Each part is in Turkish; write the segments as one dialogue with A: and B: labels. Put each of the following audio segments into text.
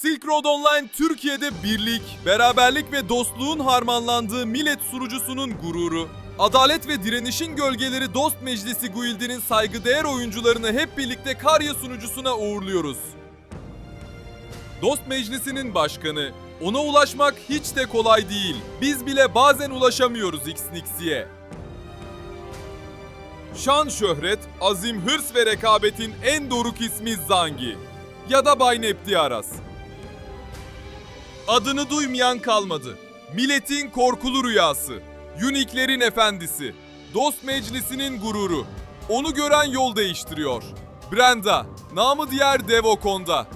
A: Silk Road Online Türkiye'de birlik, beraberlik ve dostluğun harmanlandığı millet sunucusunun gururu. Adalet ve direnişin gölgeleri Dost Meclisi Guild'inin saygıdeğer oyuncularını hep birlikte Karya sunucusuna uğurluyoruz. Dost Meclisi'nin başkanı. Ona ulaşmak hiç de kolay değil. Biz bile bazen ulaşamıyoruz Xnixi'ye. Şan şöhret, azim, hırs ve rekabetin en doruk ismi Zangi. Ya da Bay Neptiaras. Adını duymayan kalmadı. Milletin korkulu rüyası. Uniklerin efendisi. Dost meclisinin gururu. Onu gören yol değiştiriyor. Brenda, namı diğer Devokon'da.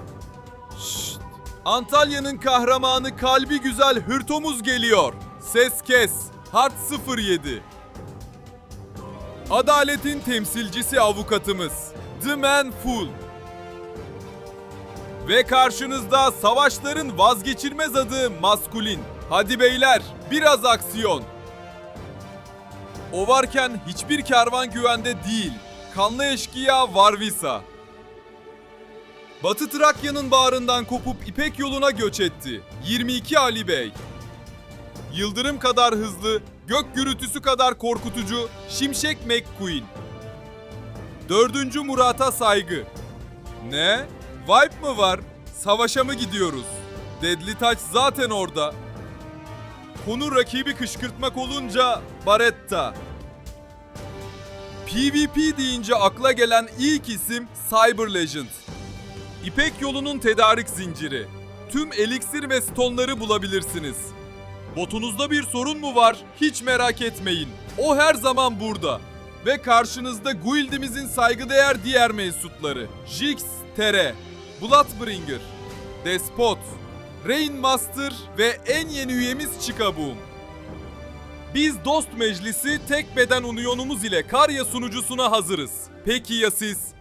A: Şşt! Antalya'nın kahramanı kalbi güzel Hırtomuz geliyor. Ses kes. Hart 07. Adaletin temsilcisi avukatımız. The Man Full. Ve karşınızda savaşların vazgeçilmez adı Maskulin. Hadi beyler biraz aksiyon. O varken hiçbir kervan güvende değil. Kanlı eşkıya Varvisa. Batı Trakya'nın bağrından kopup İpek yoluna göç etti. 22 Ali Bey. Yıldırım kadar hızlı, gök gürültüsü kadar korkutucu Şimşek McQueen. Dördüncü Murat'a saygı. Ne? Vibe mı var? Savaşa mı gidiyoruz? Deadly Touch zaten orada. Konu rakibi kışkırtmak olunca Baretta. PvP deyince akla gelen ilk isim Cyber Legend. İpek yolunun tedarik zinciri. Tüm eliksir ve stonları bulabilirsiniz. Botunuzda bir sorun mu var? Hiç merak etmeyin. O her zaman burada. Ve karşınızda guildimizin saygıdeğer diğer mensupları. Jix, Tere, Bloodbringer, Despot, Rainmaster ve en yeni üyemiz Chicaboom. Biz Dost Meclisi tek beden uniyonumuz ile Karya sunucusuna hazırız. Peki ya siz?